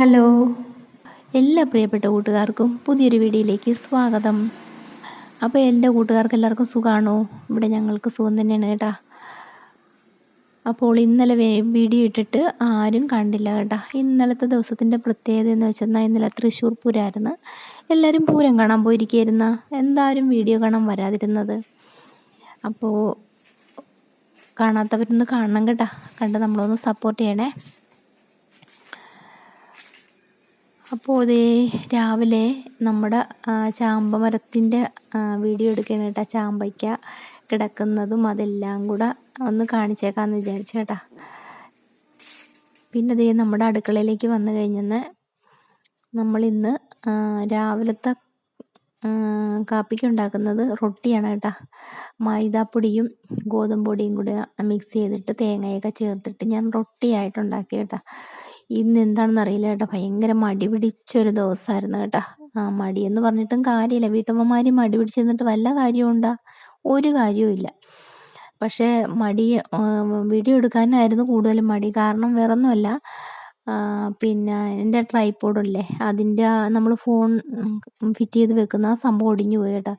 Hello. എല്ലാ പ്രിയപ്പെട്ട കൂട്ടുകാർക്കും പുതിയൊരു വീഡിയോയിലേക്ക് സ്വാഗതം. അപ്പോൾ എന്റെ കൂട്ടുകാർക്ക് എല്ലാവർക്കും സുഖമാണോ ഇവിടെ ഞങ്ങൾക്ക് സുഖം തന്നെയാണ് കേട്ടാ. അപ്പോൾ ഇന്നലെ വീഡിയോ ഇട്ടിട്ട് ആരും കണ്ടില്ല കേട്ടാ. ഇന്നലത്തെ ദിവസത്തിന്റെ പ്രത്യേകത എന്ന് വെച്ചെന്നാൽ ഇന്നലെ തൃശ്ശൂർ പൂരമായിരുന്നു എല്ലാവരും പൂരം കാണാൻ പോയിരിക്കുന്ന എന്തായാലും വീഡിയോ കാണാൻ വരാതിരുന്നത്? അപ്പോൾ കാണാത്തവരൊന്ന് കാണണം കേട്ടാ. കണ്ട് നമ്മളൊന്ന് സപ്പോർട്ട് ചെയ്യണേ. അപ്പോൾ ഇതേ രാവിലെ നമ്മുടെ ചാമ്പ മരത്തിന്റെ വീഡിയോ എടുക്കണം കേട്ടോ. ചാമ്പയ്ക്ക കിടക്കുന്നതും അതെല്ലാം കൂടെ ഒന്ന് കാണിച്ചേക്കാമെന്ന് വിചാരിച്ചു കേട്ടോ. പിന്നെ അതേ നമ്മുടെ അടുക്കളയിലേക്ക് വന്നു കഴിഞ്ഞെന്ന് നമ്മൾ ഇന്ന് രാവിലത്തെ കാപ്പിക്ക് ഉണ്ടാക്കുന്നത് റൊട്ടിയാണ് കേട്ടോ. മൈദാപ്പൊടിയും ഗോതമ്പൊടിയും കൂടി മിക്സ് ചെയ്തിട്ട് തേങ്ങയൊക്കെ ചേർത്തിട്ട് ഞാൻ റൊട്ടിയായിട്ട് ഉണ്ടാക്കി കേട്ടോ. ഇന്ന് എന്താണെന്ന് അറിയില്ല കേട്ടോ. ഭയങ്കര മടി പിടിച്ചൊരു ദിവസമായിരുന്നു കേട്ടോ. ആ മടി എന്ന് പറഞ്ഞിട്ടും കാര്യമില്ല. വീട്ടമ്മമാര് മടി പിടിച്ചിരുന്നിട്ട് വല്ല കാര്യമുണ്ടോ ഒരു കാര്യവും പക്ഷേ മടി വീഡിയോ എടുക്കാനായിരുന്നു കൂടുതലും മടി. കാരണം വേറൊന്നുമല്ല. പിന്നെ എന്റെ ട്രൈപോഡല്ലേ അതിന്റെ നമ്മൾ ഫോൺ ഫിറ്റ് ചെയ്ത് വെക്കുന്ന ആ സംഭവം ഒടിഞ്ഞു പോയി കേട്ടോ.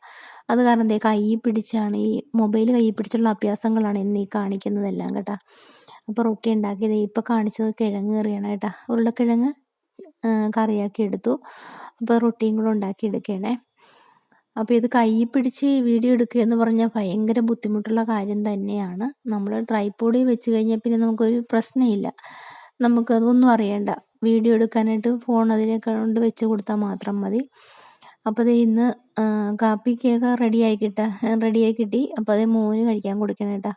അത് കാരണം എന്തേ കൈ പിടിച്ചാണ് ഈ മൊബൈൽ കൈ പിടിച്ചുള്ള അഭ്യാസങ്ങളാണ് ഇന്ന് ഈ കാണിക്കുന്നതെല്ലാം കേട്ടോ. അപ്പോൾ റൊട്ടി ഉണ്ടാക്കിയത് ഇപ്പോൾ കാണിച്ചത് കിഴങ്ങ് കറിയാണ് കേട്ടോ. ഉരുളക്കിഴങ്ങ് കറിയാക്കി എടുത്തു. അപ്പോൾ റൊട്ടിയും കൂടെ ഉണ്ടാക്കി എടുക്കണേ. അപ്പോൾ ഇത് കൈ പിടിച്ച് വീഡിയോ എടുക്കുക എന്ന് പറഞ്ഞാൽ ഭയങ്കര ബുദ്ധിമുട്ടുള്ള കാര്യം തന്നെയാണ്. നമ്മൾ ട്രൈപോഡിൽ വെച്ച് കഴിഞ്ഞാൽ പിന്നെ നമുക്കൊരു പ്രശ്നമില്ല നമുക്ക് അതൊന്നും അറിയണ്ട. വീഡിയോ എടുക്കാനായിട്ട് ഫോൺ അതിലേക്ക് കൊണ്ട് വെച്ച് കൊടുത്താൽ മാത്രം മതി. അപ്പോൾ അത് ഇന്ന് കാപ്പിക്കൊക്കെ റെഡിയായി റെഡി ആയി കിട്ടി. അപ്പോൾ അത് മോന് കഴിക്കാൻ കൊടുക്കണം കേട്ടോ.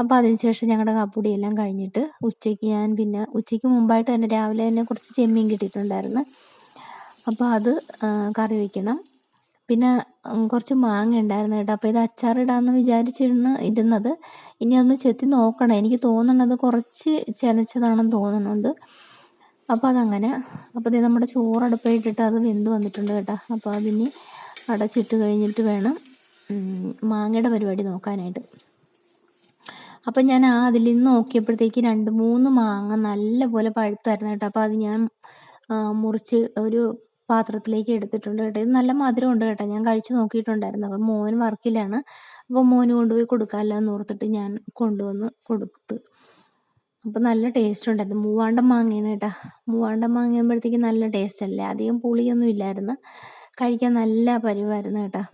അപ്പോൾ അതിനുശേഷം ഞങ്ങളുടെ കാപ്പുടി എല്ലാം കഴിഞ്ഞിട്ട് ഉച്ചയ്ക്ക് ഞാൻ പിന്നെ ഉച്ചയ്ക്ക് മുമ്പായിട്ട് തന്നെ രാവിലെ തന്നെ കുറച്ച് ചെമ്മീൻ കിട്ടിയിട്ടുണ്ടായിരുന്നു. അപ്പോൾ അത് കറി വയ്ക്കണം പിന്നെ കുറച്ച് മാങ്ങ ഉണ്ടായിരുന്നു കേട്ടോ. അപ്പോൾ ഇത് അച്ചാറിടാമെന്ന് വിചാരിച്ചിരുന്ന് ഇടുന്നത് ഇനി ഒന്ന് ചെത്തി നോക്കണം. എനിക്ക് തോന്നണത് കുറച്ച് ചെനച്ചതാണെന്ന് തോന്നുന്നുണ്ട് അപ്പോൾ അതങ്ങനെ അപ്പോൾ ഇത് നമ്മുടെ ചോറ് അടുപ്പിലിട്ടിട്ട് അത് വെന്ത് വന്നിട്ടുണ്ട് കേട്ടോ. അപ്പോൾ അതിന് അടച്ചിട്ട് കഴിഞ്ഞിട്ട് വേണം മാങ്ങയുടെ പരിപാടി നോക്കാനായിട്ട്. അപ്പം ഞാൻ ആ അതിൽ നിന്ന് നോക്കിയപ്പോഴത്തേക്ക് രണ്ട് മൂന്ന് മാങ്ങ നല്ലപോലെ പഴുത്തായിരുന്നു കേട്ടോ. അപ്പോൾ അത് ഞാൻ മുറിച്ച് ഒരു പാത്രത്തിലേക്ക് എടുത്തിട്ടുണ്ട് കേട്ടോ. ഇത് നല്ല മധുരം ഉണ്ട് കേട്ടോ. ഞാൻ കഴിച്ചു നോക്കിയിട്ടുണ്ടായിരുന്നു. അപ്പം മോൻ വർക്കിലാണ്. അപ്പോൾ മോന് കൊണ്ടുപോയി കൊടുക്കാമല്ലോ എന്ന് ഓർത്തിട്ട് ഞാൻ കൊണ്ടുവന്ന് കൊടുത്തു. അപ്പോൾ നല്ല ടേസ്റ്റ് ഉണ്ടായിരുന്നു. മൂവാണ്ടം മാങ്ങയാണ് കേട്ടോ. മൂവാണ്ടം മാങ്ങയുമ്പോഴത്തേക്ക് നല്ല ടേസ്റ്റ് അല്ലേ? അധികം പുളിയൊന്നും ഇല്ലായിരുന്നു. കഴിക്കാൻ നല്ല പരിവായിരുന്നു കേട്ടോ.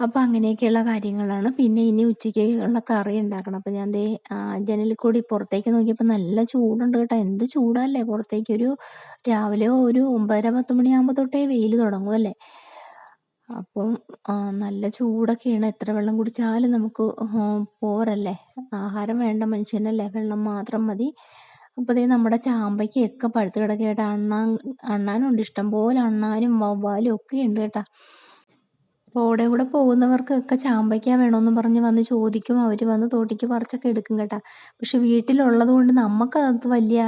അപ്പോൾ അങ്ങനെയൊക്കെയുള്ള കാര്യങ്ങളാണ്. പിന്നെ ഇനി ഉച്ചയ്ക്ക് ഉള്ള കറി ഉണ്ടാക്കണം. അപ്പോൾ ഞാൻ ദേ ജനലിൽ കൂടി പുറത്തേക്ക് നോക്കിയപ്പോൾ നല്ല ചൂടുണ്ട് കേട്ടോ. എന്ത് ചൂടല്ലേ പുറത്തേക്ക്. ഒരു രാവിലെ ഒരു ഒമ്പതര പത്ത് മണിയാകുമ്പോൾ തൊട്ടേ വെയിൽ തുടങ്ങും അല്ലേ? അപ്പം നല്ല ചൂടൊക്കെയാണ്. എത്ര വെള്ളം കുടിച്ചാലും നമുക്ക് പോരല്ലേ? ആഹാരം വേണ്ട മനുഷ്യനല്ലേ? വെള്ളം മാത്രം മതി. അപ്പോൾ ദേ നമ്മുടെ ചാമ്പയ്ക്കൊക്കെ പഴുത്ത് കിടക്കായിട്ട് അണ്ണാൻ അണ്ണാനുണ്ട്. ഇഷ്ടം പോലെ അണ്ണാനും വവ്വാലും ഒക്കെ ഉണ്ട് കേട്ടോ. റോഡേ കൂടെ പോകുന്നവർക്കൊക്കെ ചാമ്പയ്ക്ക വേണമെന്ന് പറഞ്ഞ് വന്ന് ചോദിക്കും. അവർ വന്ന് തോട്ടിക്ക് പറിച്ചൊക്കെ എടുക്കും കേട്ടാ. പക്ഷെ വീട്ടിലുള്ളത് കൊണ്ട് നമുക്കത് വലിയ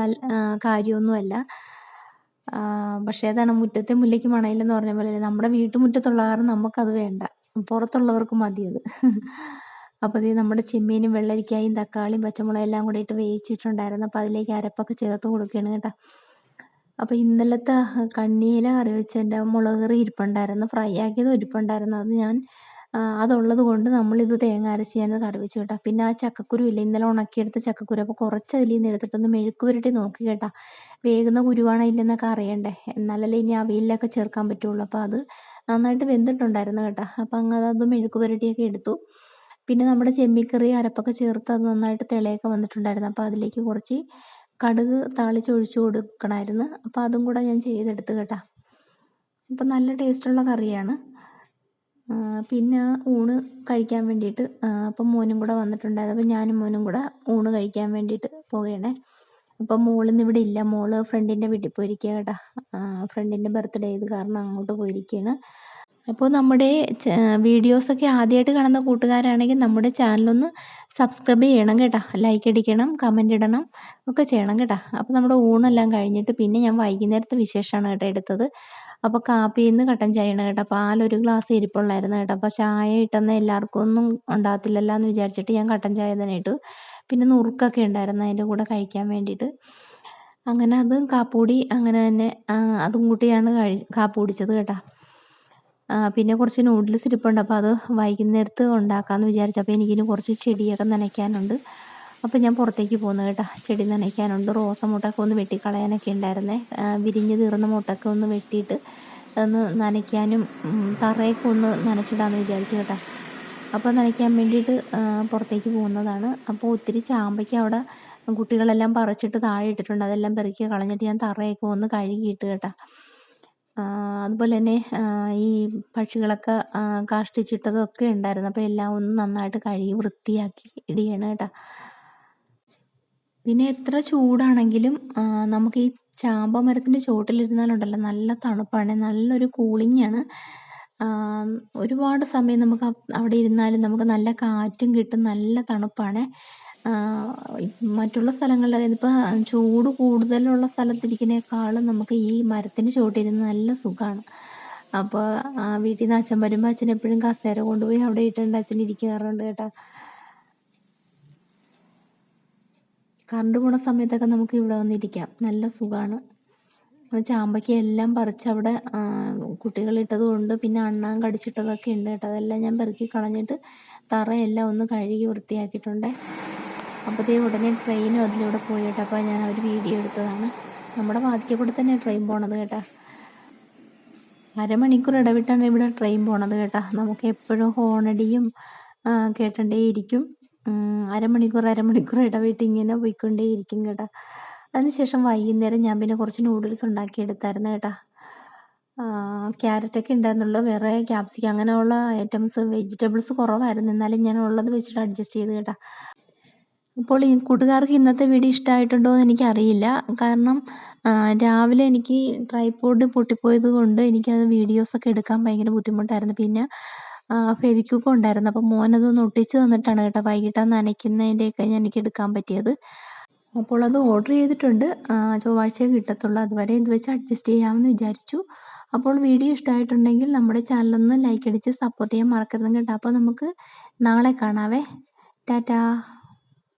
കാര്യമൊന്നുമല്ല. പക്ഷേ അതാണ് മുറ്റത്തെ മുല്ലയ്ക്ക് മണയില്ലെന്ന് പറഞ്ഞ പോലെ നമ്മുടെ വീട്ടുമുറ്റത്തുള്ള കാരണം നമുക്കത് വേണ്ട. പുറത്തുള്ളവർക്ക് മതി അത് അപ്പോൾ ഇത് നമ്മുടെ ചെമ്മീനും വെള്ളരിക്കായും തക്കാളിയും പച്ചമുളകും എല്ലാം കൂടി ഇട്ട് വേവിച്ചിട്ടുണ്ടായിരുന്നു. അപ്പോൾ അതിലേക്ക് അരപ്പൊക്കെ ചേർത്ത് കൊടുക്കുകയാണ് കേട്ടോ. അപ്പോൾ ഇന്നലത്തെ കണ്ണിയില കറി വെച്ചതിന്റെ മുളക് കറി ഇരിപ്പുണ്ടായിരുന്നു. ഫ്രൈ ആക്കിയത് ഇരിപ്പുണ്ടായിരുന്നു അത് ഞാൻ അതുള്ളത് കൊണ്ട് നമ്മളിത് തേങ്ങ അരച്ച് ഞാൻ കറി വെച്ചു കേട്ടോ. പിന്നെ ആ ചക്കക്കുരു ഇല്ല ഇന്നലെ ഉണക്കിയെടുത്ത ചക്കക്കുരു. അപ്പോൾ കുറച്ച് അതിൽ നിന്ന് എടുത്തിട്ടൊന്ന് മെഴുക്ക് പുരട്ടി നോക്കി കേട്ടോ. വേകുന്ന കുരുവാണോ ഇല്ലെന്നൊക്കെ അറിയണ്ടേ. എന്നാലല്ലേ ഇനി അവയിലൊക്കെ ചേർക്കാൻ പറ്റുള്ളൂ. അപ്പോൾ അത് നന്നായിട്ട് വെന്തിട്ടുണ്ടായിരുന്നു കേട്ടോ. അപ്പോൾ അങ്ങനെ അത് മെഴുക്ക് പുരട്ടിയൊക്കെ എടുത്തു. പിന്നെ നമ്മുടെ ചെമ്മിക്കറി അരപ്പൊക്കെ ചേർത്ത് അത് നന്നായിട്ട് തിളയൊക്കെ വന്നിട്ടുണ്ടായിരുന്നു. അപ്പോൾ അതിലേക്ക് കുറച്ച് കടുക് താളിച്ചൊഴിച്ച് കൊടുക്കണമായിരുന്നു അപ്പോൾ അതും കൂടെ ഞാൻ ചെയ്തെടുത്ത് കേട്ടോ. അപ്പം നല്ല ടേസ്റ്റുള്ള കറിയാണ്. പിന്നെ ഊണ് കഴിക്കാൻ വേണ്ടിയിട്ട് അപ്പം മോനും കൂടെ വന്നിട്ടുണ്ടായിരുന്നു. അപ്പം ഞാനും മോനും കൂടെ ഊണ് കഴിക്കാൻ വേണ്ടിയിട്ട് പോവുകയാണേ അപ്പം മോളിന്ന് ഇവിടെ ഇല്ല. മോൾ ഫ്രണ്ടിന്റെ വീട്ടിൽ പോയിരിക്കുക കേട്ടോ. ഫ്രണ്ടിന്റെ ബർത്ത്ഡേ ഇത് കാരണം അങ്ങോട്ട് പോയിരിക്കുകയാണ് അപ്പോൾ നമ്മുടെ വീഡിയോസൊക്കെ ആദ്യമായിട്ട് കാണുന്ന കൂട്ടുകാരാണെങ്കിൽ നമ്മുടെ ചാനലൊന്ന് സബ്സ്ക്രൈബ് ചെയ്യണം കേട്ടോ. ലൈക്ക് അടിക്കണം കമന്റ് ഇടണം ഒക്കെ ചെയ്യണം കേട്ടോ. അപ്പോൾ നമ്മുടെ ഊണെല്ലാം കഴിഞ്ഞിട്ട് പിന്നെ ഞാൻ വൈകുന്നേരത്തെ വിശേഷമാണ് കേട്ടോ എടുത്തത്. അപ്പോൾ കാപ്പിയിൽ നിന്ന് കട്ടൻ ചായയാണ് കേട്ടോ. പാലൊരു ഗ്ലാസ് ഇരിപ്പുള്ളായിരുന്നു കേട്ടോ. അപ്പോൾ ചായ ഇട്ടെന്ന് എല്ലാവർക്കും ഒന്നും ഉണ്ടാകത്തില്ലല്ലോ എന്ന് വിചാരിച്ചിട്ട് ഞാൻ കട്ടൻ ചായ തന്നെ ഇട്ടു. പിന്നെ നുറുക്കൊക്കെ ഉണ്ടായിരുന്നു അതിന്റെ കൂടെ കഴിക്കാൻ വേണ്ടിയിട്ട്. അങ്ങനെ അതും കാപ്പൂടി അങ്ങനെ തന്നെ അതും കൂട്ടിയാണ് കഴി കാപ്പ് കുടിച്ചത് കേട്ടോ. പിന്നെ കുറച്ച് നൂഡിൽസ് ഇരിപ്പുണ്ട്. അപ്പോൾ അത് വൈകുന്നേരത്ത് ഉണ്ടാക്കാമെന്ന് വിചാരിച്ചു. അപ്പോൾ എനിക്കിനി കുറച്ച് ചെടിയൊക്കെ നനയ്ക്കാനുണ്ട്. അപ്പോൾ ഞാൻ പുറത്തേക്ക് പോകുന്നു കേട്ടോ. ചെടി നനയ്ക്കാനുണ്ട്. റോസ മുട്ടൊക്കെ ഒന്ന് വെട്ടിക്കളയാനൊക്കെ ഉണ്ടായിരുന്നേ. വിരിഞ്ഞ് തീർന്ന മുട്ടൊക്കെ ഒന്ന് വെട്ടിയിട്ട് ഒന്ന് നനയ്ക്കാനും തറയൊക്കെ ഒന്ന് നനച്ചിടാമെന്ന് വിചാരിച്ചു കേട്ടോ. അപ്പോൾ നനയ്ക്കാൻ വേണ്ടിയിട്ട് പുറത്തേക്ക് പോകുന്നതാണ്. അപ്പോൾ ഒത്തിരി ചാമ്പയ്ക്ക് അവിടെ കുട്ടികളെല്ലാം പറിച്ചിട്ട് താഴെ ഇട്ടിട്ടുണ്ട്. അതെല്ലാം പെറുക്കി കളഞ്ഞിട്ട് ഞാൻ തറയൊക്കെ ഒന്ന് കഴുകിയിട്ട് കേട്ടോ. അതുപോലെ തന്നെ ഈ പക്ഷികളൊക്കെ കാഷ്ടിച്ചിട്ടതൊക്കെ ഉണ്ടായിരുന്നു. അപ്പോൾ എല്ലാം ഒന്ന് നന്നായിട്ട് കഴുകി വൃത്തിയാക്കി ഇടിയണം കേട്ടോ. പിന്നെ എത്ര ചൂടാണെങ്കിലും നമുക്ക് ഈ ചാമ്പ മരത്തിന്റെ ചുവട്ടിലിരുന്നാലുണ്ടല്ലോ നല്ല തണുപ്പാണ് നല്ലൊരു കൂളിങ്ങാണ്. ഒരുപാട് സമയം നമുക്ക് അവിടെ ഇരുന്നാലും നമുക്ക് നല്ല കാറ്റും കിട്ടും നല്ല തണുപ്പാണ്. മറ്റുള്ള സ്ഥലങ്ങളിൽ ഇതിപ്പോൾ ചൂട് കൂടുതലുള്ള സ്ഥലത്തിരിക്കുന്നതിനേക്കാളും നമുക്ക് ഈ മരത്തിന് ചോട്ടിലിരുന്ന് നല്ല സുഖമാണ് അപ്പോൾ വീട്ടിൽ നിന്ന് അച്ഛൻ വരുമ്പോൾ അച്ഛൻ എപ്പോഴും കസേര കൊണ്ടുപോയി അവിടെ ഇട്ടുണ്ട് അച്ഛൻ ഇരിക്കാറുണ്ട് കേട്ടോ. കറണ്ട് പോണ സമയത്തൊക്കെ നമുക്ക് ഇവിടെ വന്നിരിക്കാം. നല്ല സുഖമാണ് ചാമ്പയ്ക്ക എല്ലാം പറിച്ച് അവിടെ കുട്ടികളിട്ടത് കൊണ്ട് പിന്നെ അണ്ണാൻ കടിച്ചിട്ടതൊക്കെ ഉണ്ട് കേട്ടോ. അതെല്ലാം ഞാൻ പെറുക്കി കളഞ്ഞിട്ട് തറയെല്ലാം ഒന്ന് കഴുകി വൃത്തിയാക്കിയിട്ടുണ്ട്. അപ്പോഴത്തേ ഉടനെ ട്രെയിനും അതിലൂടെ പോയി കേട്ടോ അപ്പോൾ ഞാൻ ഒരു വീഡിയോ എടുത്തതാണ്. നമ്മുടെ വാതിക്കൽ കൂടെ തന്നെ ട്രെയിൻ പോണത് കേട്ടോ. അരമണിക്കൂർ ഇടവിട്ടാണ് ഇവിടെ ട്രെയിൻ പോണത് കേട്ടോ. നമുക്ക് എപ്പോഴും ഹോണടിയും കേട്ടേയിരിക്കും അരമണിക്കൂർ അരമണിക്കൂർ ഇടവിട്ട് ഇങ്ങനെ പോയിക്കൊണ്ടേയിരിക്കും കേട്ടോ. അതിനുശേഷം വൈകുന്നേരം ഞാൻ പിന്നെ കുറച്ച് നൂഡിൽസ് ഉണ്ടാക്കി എടുത്തായിരുന്നു കേട്ടോ ക്യാരറ്റൊക്കെ ഉണ്ടായിരുന്നുള്ളൂ. വേറെ ക്യാപ്സിക്കം അങ്ങനെയുള്ള ഐറ്റംസ് വെജിറ്റബിൾസ് കുറവായിരുന്നു. എന്നാലും ഞാൻ ഉള്ളത് വെച്ചിട്ട് അഡ്ജസ്റ്റ് ചെയ്ത് കേട്ടോ. അപ്പോൾ ഈ കൂട്ടുകാർക്ക് ഇന്നത്തെ വീഡിയോ ഇഷ്ടമായിട്ടുണ്ടോ എന്ന് എനിക്കറിയില്ല. കാരണം രാവിലെ എനിക്ക് ട്രൈപോഡ് പൊട്ടിപ്പോയത് കൊണ്ട് എനിക്കത് വീഡിയോസൊക്കെ എടുക്കാൻ ഭയങ്കര ബുദ്ധിമുട്ടായിരുന്നു. പിന്നെ ഫെവിക്കൊക്കെ ഉണ്ടായിരുന്നു. അപ്പോൾ മോനതൊന്ന് ഒട്ടിച്ച് തന്നിട്ടാണ് കേട്ടോ വൈകിട്ട് നനയ്ക്കുന്നതിന്റെയൊക്കെ ഞാൻ എനിക്ക് എടുക്കാൻ പറ്റിയത്. അപ്പോൾ അത് ഓർഡർ ചെയ്തിട്ടുണ്ട്. ചൊവ്വാഴ്ച കിട്ടത്തുള്ളൂ. അതുവരെ ഇത് വെച്ച് അഡ്ജസ്റ്റ് ചെയ്യാമെന്ന് വിചാരിച്ചു. അപ്പോൾ വീഡിയോ ഇഷ്ടമായിട്ടുണ്ടെങ്കിൽ നമ്മുടെ ചാനലൊന്ന് ലൈക്ക് അടിച്ച് സപ്പോർട്ട് ചെയ്യാൻ മറക്കരുത് കേട്ടോ. അപ്പോൾ നമുക്ക് നാളെ കാണാവേ. ടാറ്റാ.